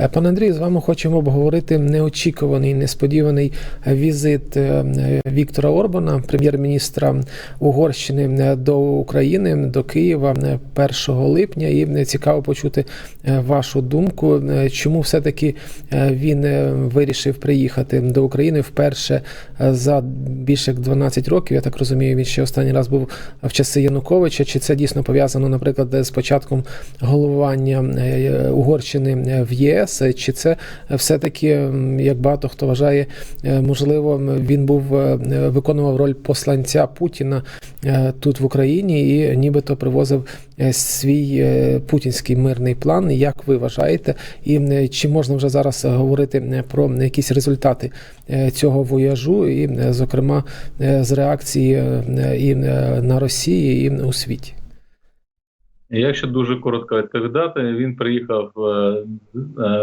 Е, Пане Андрію, з вами хочемо обговорити неочікуваний, несподіваний візит е, Віктора Орбана, прем'єр-міністра Угорщини, е, до України, до Києва е, 1 липня. І е, цікаво почути е, вашу думку, е, чому все-таки е, він е, вирішив приїхати до України вперше е, за більше як 12 років. Я так розумію, він ще останній раз був в часи Януковича. Чи це дійсно пов'язано, наприклад, з початком головування е, Угорщини в ЄС? Чи це все-таки, як багато хто вважає, е, можливо, він був е, виконував роль посланця Путіна е, тут в Україні і нібито привозив е, свій е, путінський мирний план? Як ви вважаєте? І чи можна вже зараз говорити е, про якісь результати е, цього вояжу, і, е, зокрема, е, з реакції е, і е, на Росії, і у світі? Якщо дуже коротко відповідати, він приїхав е, е,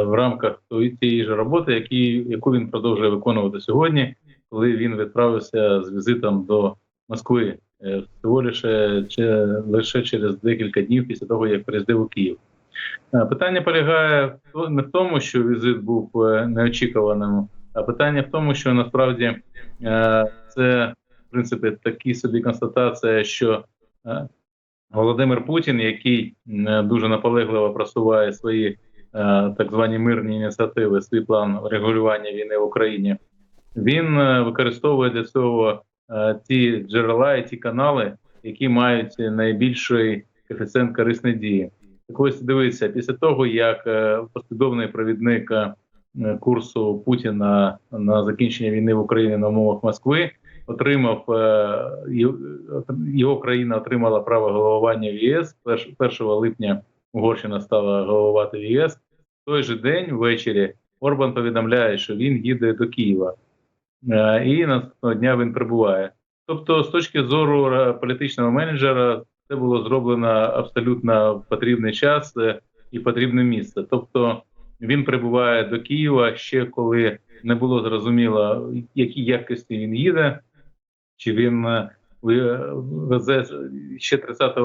в рамках тієї ж роботи, яку він продовжує виконувати сьогодні, коли він відправився з візитом до Москви е, всього лише, лише через декілька днів після того, як приїздив у Київ. Питання полягає не в тому, що візит був неочікуваним, а питання в тому, що насправді це в принципі такі собі констатація, що Володимир Путін, який е, дуже наполегливо просуває свої е, так звані мирні ініціативи, свій план регулювання війни в Україні, він е, використовує для цього ті джерела і ті канали, які мають найбільший коефіцієнт корисної дії. Так ось дивіться, після того як послідовний провідник курсу Путіна на закінчення війни в Україні на умовах Москви отримав е, його країна отримала право головування в ЄС. Перш- 1 липня Угорщина стала головувати в ЄС. В той же день ввечері Орбан повідомляє, що він їде до Києва, Е, і наступного дня він прибуває. Тобто, з точки зору е, політичного менеджера, це було зроблено абсолютно в потрібний час і потрібне місце. Тобто він прибуває до Києва ще коли не було зрозуміло, які якості він їде, чи він е, ви- везе ще 30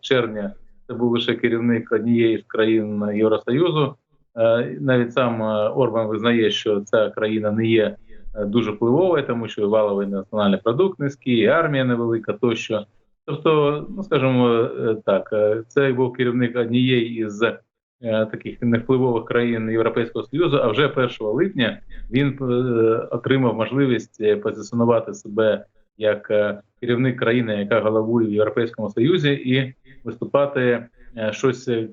червня. Це був лише керівник однієї з країн Євросоюзу. Е, Навіть сам е, Орбан визнає, що ця країна не є е, дуже впливовою, тому що валовий національний продукт низький, армія невелика тощо. Тобто, ну скажімо е, так, е, це був керівник однієї із е, таких невпливових країн Європейського Союзу. А вже 1 липня він е, отримав можливість е, позиціонувати себе як е, керівник країни, яка головує в Європейському Союзі, і виступати е, щось е,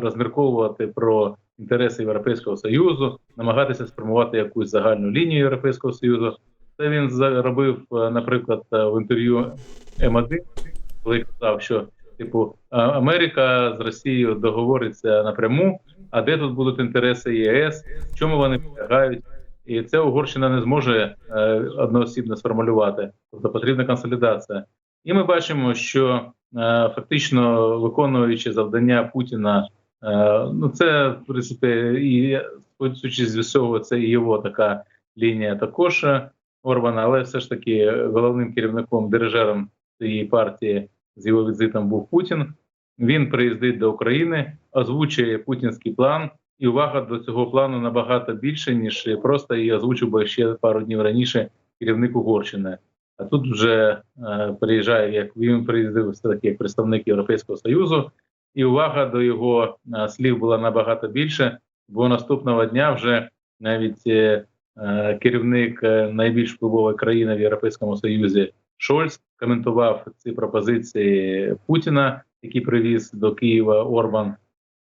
розмірковувати про інтереси Європейського Союзу, намагатися сформувати якусь загальну лінію Європейського Союзу. Це він зробив, наприклад, в інтерв'ю М1, коли казав, що типу Америка з Росією договориться напряму. А де тут будуть інтереси ЄС? Чому вони полягають? І це Угорщина не зможе е, одноосібно сформулювати. Тобто потрібна консолідація. І ми бачимо, що е, фактично виконуючи завдання Путіна, е, ну це в принципі і судячи з всього, це і його така лінія також Орбана, але все ж таки головним керівником дирижером цієї партії з його візитом був Путін. Він приїздить до України, озвучує путінський план, і увага до цього плану набагато більше, ніж просто її озвучив би ще пару днів раніше керівник Угорщини. А тут вже е, приїжджає, як він приїздив як представник Європейського Союзу, і увага до його е, слів була набагато більше, бо наступного дня вже навіть е, е, керівник е, найбільш впливової країни в Європейському Союзі Шольц коментував ці пропозиції Путіна, які привіз до Києва Орбан,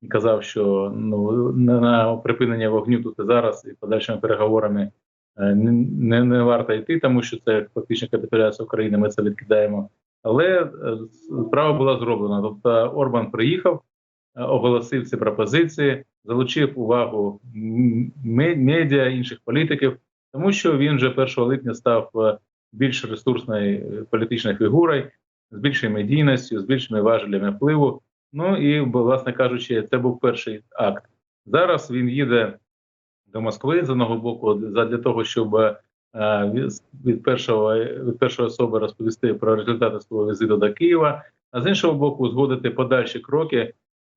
і казав, що ну на припинення вогню тут і зараз і подальшими переговорами е, не, не варто йти, тому що це фактично капітуляція України. Ми це відкидаємо. Але е, справа була зроблена. Тобто Орбан приїхав, е, оголосив ці пропозиції, залучив увагу медіа інших політиків, тому що він вже 1 липня став більш ресурсною політичною фігурою, з більшою медійністю, з більшими важелями впливу. Ну і власне кажучи, це був перший акт. Зараз він їде до Москви з одного боку, для того, щоб е, від- першого від першої особи розповісти про результати свого візиту до Києва, а з іншого боку, узгодити подальші кроки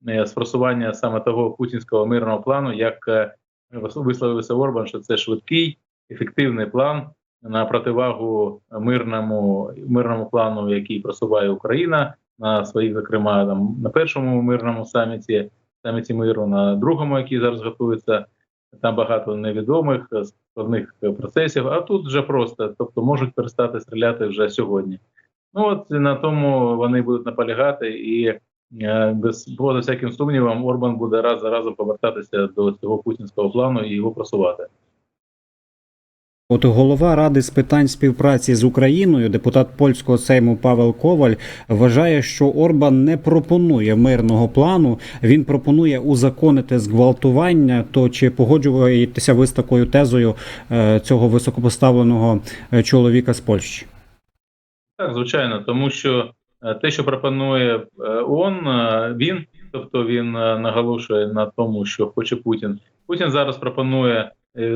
е, спросування саме того путінського мирного плану, як е, висловився Орбан, що це швидкий, ефективний план на противагу мирному мирному плану, який просуває Україна на своїх, зокрема, там на першому мирному саміті, саміті миру, на другому, який зараз готується. Там багато невідомих е, складних процесів. А тут вже просто, тобто можуть перестати стріляти вже сьогодні. Ну от на тому вони будуть наполягати, і е, без поза всяким сумнівом Орбан буде раз за разом повертатися до цього путінського плану і його просувати. От голова ради з питань співпраці з Україною, депутат польського сейму Павел Коваль, вважає, що Орбан не пропонує мирного плану. Він пропонує узаконити зґвалтування. То чи погоджуєтеся ви з такою тезою е, цього високопоставленого е, чоловіка з Польщі? Так, звичайно, тому що е, те, що пропонує е, він, тобто він наголошує на тому, що хоче Путін. Путін зараз пропонує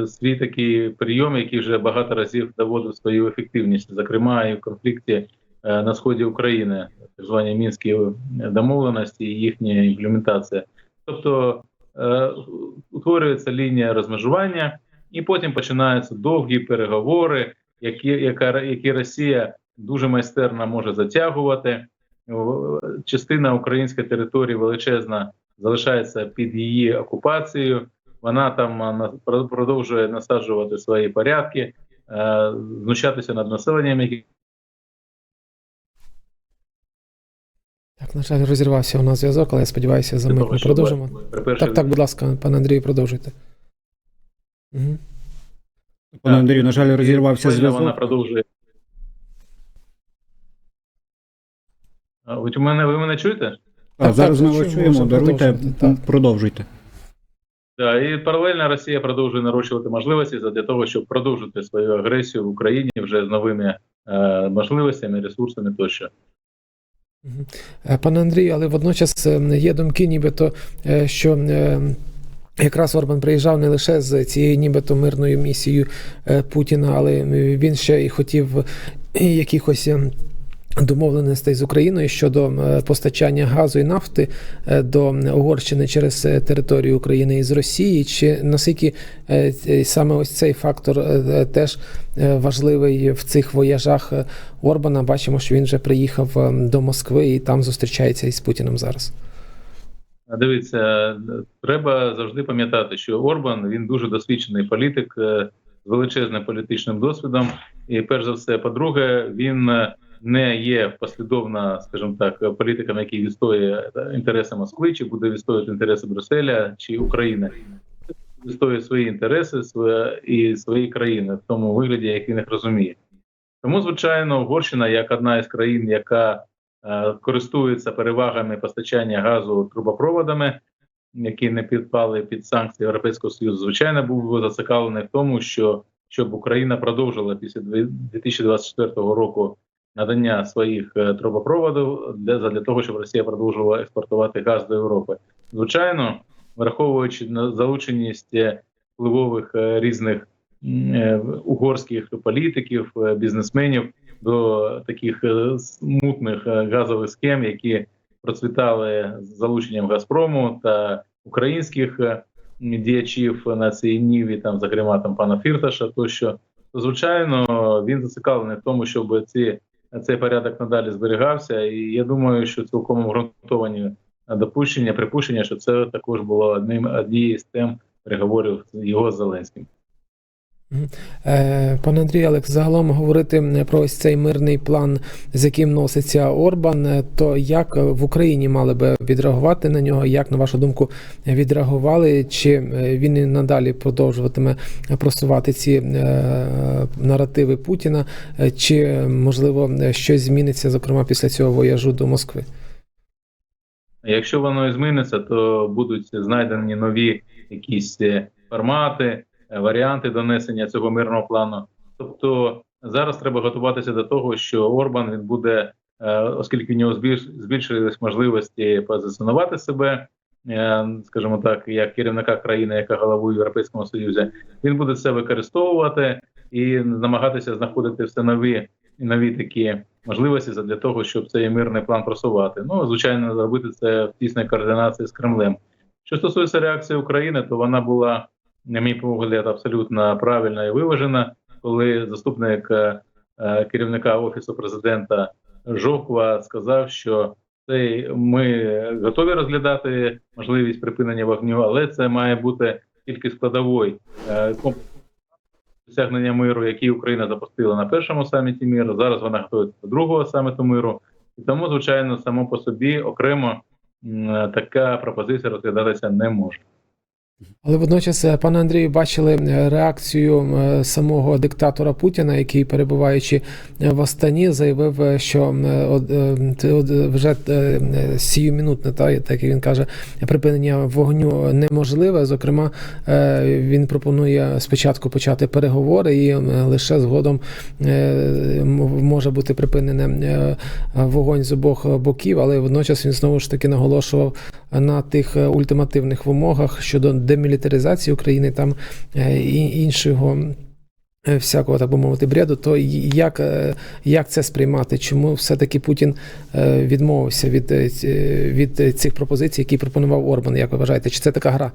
свій такий прийом, який вже багато разів доводив свою ефективність, зокрема і в конфлікті е, на сході України, так звані мінські домовленості і їхня імплементація. Тобто е, утворюється лінія розмежування, і потім починаються довгі переговори, які, яка, які Росія дуже майстерно може затягувати. Частина української території величезна залишається під її окупацією. Вона там продовжує насаджувати свої порядки, е, знущатися над населенням, які Так, на жаль, розірвався у нас зв'язок, але я сподіваюся, за ми продовжимо. Так, так, будь ласка, пане Андрію, продовжуйте. Угу. Пане Андрію, на жаль, розірвався Вона зв'язок. продовжує. А, от у мене ви мене чуєте? А, Так, зараз так, ми вас чуємо, чуємо. Даруйте, продовжуйте. Да, і паралельно Росія продовжує нарощувати можливості для того, щоб продовжити свою агресію в Україні вже з новими е, можливостями, ресурсами тощо. Е, Пане Андрію, але водночас е, є думки, нібито, е, що якраз Орбан приїжджав не лише з цією нібито мирною місією Путіна, але він ще і хотів якихось. Домовленостей з Україною щодо е, постачання газу і нафти е, до Угорщини через е, територію України із Росії. Чи наскільки саме ось цей фактор теж важливий в цих вояжах Орбана? Бачимо, що він вже приїхав до Москви і там зустрічається із Путіним зараз. Дивіться, треба завжди пам'ятати, що Орбан він дуже досвідчений політик з величезним політичним досвідом. І перш за все, по-друге, він не є послідовна, скажімо так, політиком, який відстоює е, інтереси Москви, чи буде відстоювати інтереси Брюсселя чи України. Відстоює свої інтереси своє- і свої країни в тому вигляді, як він їх розуміє. Тому, звичайно, Угорщина, як одна із країн, яка е, користується перевагами постачання газу трубопроводами, які не підпали під санкції Європейського Союзу, звичайно, був би зацікавлений в тому, що щоб Україна продовжила після дві- 2024 року надання своїх е, трубопроводів для, для того, щоб Росія продовжувала експортувати газ до Європи. Звичайно, враховуючи на залученість е, впливових е, різних угорських політиків, бізнесменів до таких смутних е, газових схем, які процвітали з залученням Газпрому та українських діячів на цій ніві, там, зокрема там пана Фірташа, тощо, то звичайно він зацікавлений в тому, щоб ці цей порядок надалі зберігався. І я думаю, що цілком обґрунтовані допущення, припущення, що це також було одним однією з тем переговорів його з Зеленським. Е, Пане Андрію, але загалом говорити про ось цей мирний план, з яким носиться Орбан, е, то як в Україні мали би відреагувати на нього? Як на вашу думку відреагували? Чи е, він і надалі продовжуватиме просувати ці е, наративи Путіна? Е, Чи можливо щось зміниться, зокрема після цього вояжу до Москви? Якщо воно і зміниться, то будуть знайдені нові якісь е, формати, е, варіанти донесення цього мирного плану. Тобто зараз треба готуватися до того, що Орбан він буде, е, оскільки в нього збільш- збільшились можливості позиціонувати себе, е, скажімо так, як керівника країни, яка головує в Європейському Союзі, він буде це використовувати і намагатися знаходити все нові і нові такі можливості для того, щоб цей мирний план просувати. Ну, звичайно, зробити це в тісній координації з Кремлем. Що стосується реакції України, то вона була, на мій погляд, абсолютно правильна і виважена, коли заступник е, е, керівника офісу президента Жовква сказав, що цей ми готові розглядати можливість припинення вогню, але це має бути тільки складовою е, досягнення миру, який Україна запустила на першому саміті миру. Зараз вона готується до другого саміту миру, і тому, звичайно, само по собі окремо така пропозиція розглядатися не може. Але водночас, е, пане Андрію, бачили е, реакцію е, самого диктатора Путіна, який, перебуваючи в Астані, заявив, що вже сіюмінутне, та так як він каже, припинення вогню неможливе. Зокрема, він пропонує спочатку почати переговори, і лише згодом може бути припинене вогонь з обох боків. Але водночас він знову ж таки наголошував на тих е, ультимативних вимогах щодо демілітаризації України, там е, і іншого. е, Всякого, так би мовити, бреду, то як, як це сприймати? Чому все-таки Путін відмовився від, від цих пропозицій, які пропонував Орбан? Як ви вважаєте? Чи це така гра?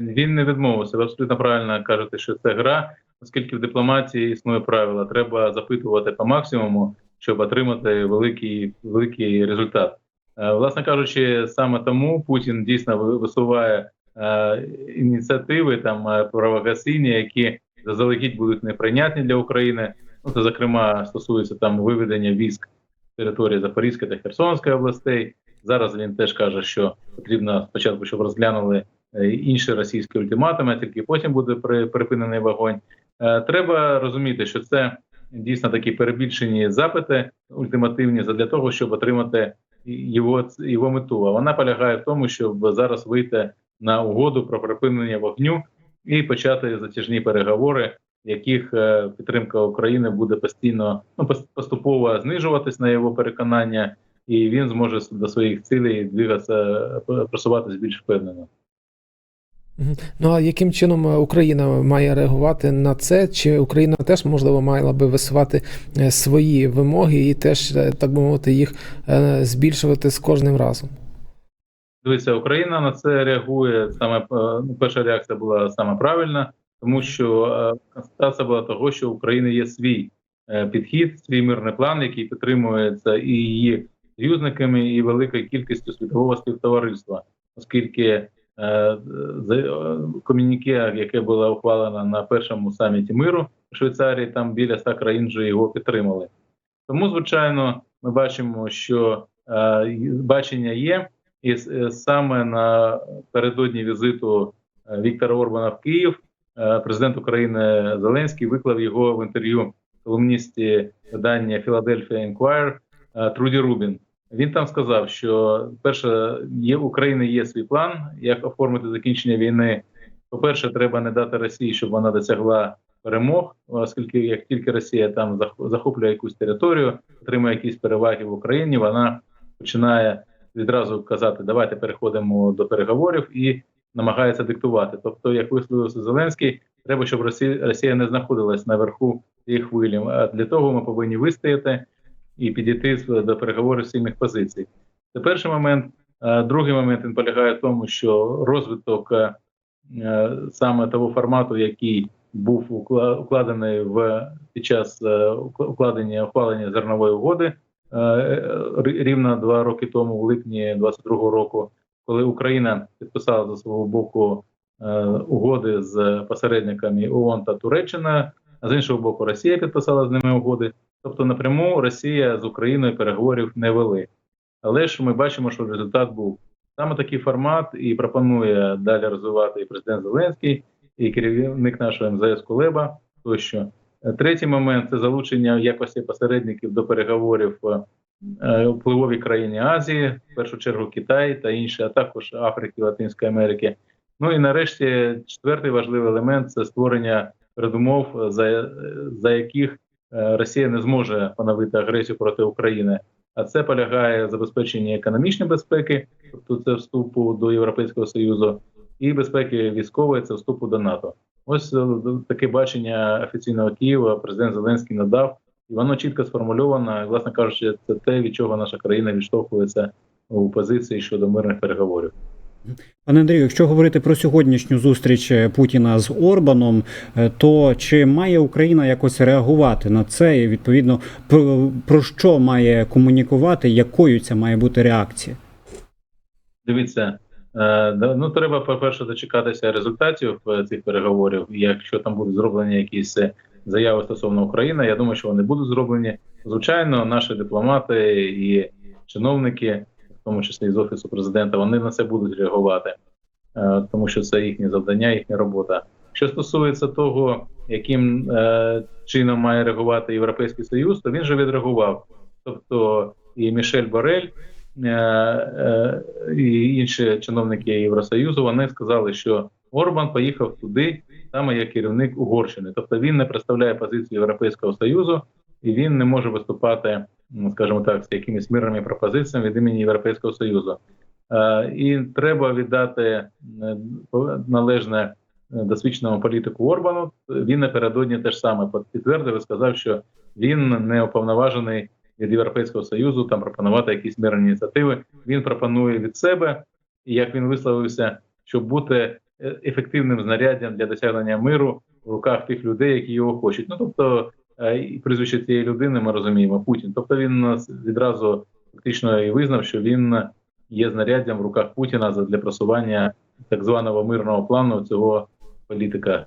Він не відмовився. Ви абсолютно правильно кажете, що це гра, оскільки в дипломатії існує правило. Треба запитувати по максимуму, щоб отримати великий, великий результат. Е, Власне кажучи, саме тому Путін дійсно висуває е, ініціативи там е, провокаційні, які заздалегідь будуть неприйнятні для України. Ну це зокрема стосується там виведення військ території Запорізької та Херсонської областей. Зараз він теж каже, що потрібно спочатку, щоб розглянули інші російські ультиматуми, тільки потім буде при- припинений вогонь. Треба розуміти, що це дійсно такі перебільшені запити ультимативні для того, щоб отримати його, його мету. А вона полягає в тому, щоб зараз вийти на угоду про припинення вогню і почати затяжні переговори, яких е, підтримка України буде постійно ну поступово знижуватись на його переконання, і він зможе до своїх цілей двигатися, е, просуватись більш впевнено. Ну а яким чином е, Україна має реагувати на це? Чи Україна теж можливо мала би висувати е, свої вимоги і теж, е, так би мовити, їх збільшувати з кожним разом? Дивіться, Україна на це реагує саме ну, перша реакція була саме правильна, тому що констатація була того, що в України є свій підхід, свій мирний план, який підтримується і її союзниками, і великою кількістю світового співтовариства, оскільки комюніке, яке було ухвалено на першому саміті миру в Швейцарії, там біля 100 країн вже його підтримали. Тому, звичайно, ми бачимо, що е, бачення є. І е, саме напередодні візиту е, Віктора Орбана в Київ е, президент України Зеленський виклав його в інтерв'ю колумністі видання Inquirer е, Труді Рубін. Він там сказав, що перше, є в України є свій план, як оформити закінчення війни. По-перше, треба не дати Росії, щоб вона досягла перемог, оскільки як тільки Росія там зах- захоплює якусь територію, отримує якісь переваги в Україні, вона починає відразу казати, давайте переходимо до переговорів і намагається диктувати. Тобто, як висловився Зеленський, треба, щоб Росія, Росія не знаходилась наверху цієї хвилі. А для того ми повинні вистояти і підійти з- до переговорів спільних позицій. Це перший момент. Другий момент він полягає в тому, що розвиток е, саме того формату, який був укладений в під час е, укладення ухвалення зернової угоди е, рівно два роки тому, в липні 22-го року, коли Україна підписала за свого боку угоди з посередниками ООН та Туреччина, а з іншого боку, Росія підписала з ними угоди. Тобто, напряму Росія з Україною переговорів не вели. Але ж ми бачимо, що результат був саме такий формат, і пропонує далі розвивати і президент Зеленський, і керівник нашого МЗС Кулеба тощо. Третій момент це залучення в якості посередників до переговорів е, впливові країни Азії, в першу чергу Китай та інші, а також Африки, Латинської Америки. Ну і нарешті четвертий важливий елемент це створення передумов, за, за яких Росія не зможе поновити агресію проти України. А це полягає в забезпеченні економічної безпеки, тобто це вступу до Європейського Союзу, і безпеки військової це вступу до НАТО. Ось е, таке бачення офіційного Києва президент Зеленський надав, і воно чітко сформульовано. І, власне кажучи, це те, від чого наша країна відштовхується у позиції щодо мирних переговорів. Пане Андрію, якщо говорити про сьогоднішню зустріч е, Путіна з Орбаном, е, то чи має Україна якось реагувати на це? І відповідно про, що має комунікувати, якою це має бути реакція? Дивіться, е, ну треба по-перше дочекатися результатів цих переговорів. Якщо там будуть зроблені якісь заяви стосовно України, я думаю, що вони будуть зроблені. Звичайно, наші дипломати і чиновники, тому числі з офісу президента, вони на це будуть реагувати, е, тому що це їхнє завдання, їхня робота. Що стосується того, яким е, чином має реагувати Європейський Союз, то він же відреагував. Тобто і Мішель Борель, е, і інші чиновники Євросоюзу вони сказали, що Орбан поїхав туди саме як керівник Угорщини. Тобто він не представляє позицію Європейського Союзу і він не може виступати, скажімо так, з якимись мирними пропозиціями від імені Європейського Союзу. Е, І треба віддати е, належне е, досвідченому політику Орбану. Він напередодні теж саме підтвердив і сказав, що він не уповноважений від Європейського союзу там пропонувати якісь мирні ініціативи. Він пропонує від себе, і як він висловився, щоб бути ефективним знаряддям для досягнення миру в руках тих людей, які його хочуть. Ну тобто, і прізвище цієї людини ми розуміємо Путін. Тобто він нас відразу фактично і визнав, що він є знаряддям в руках Путіна для просування так званого мирного плану цього політика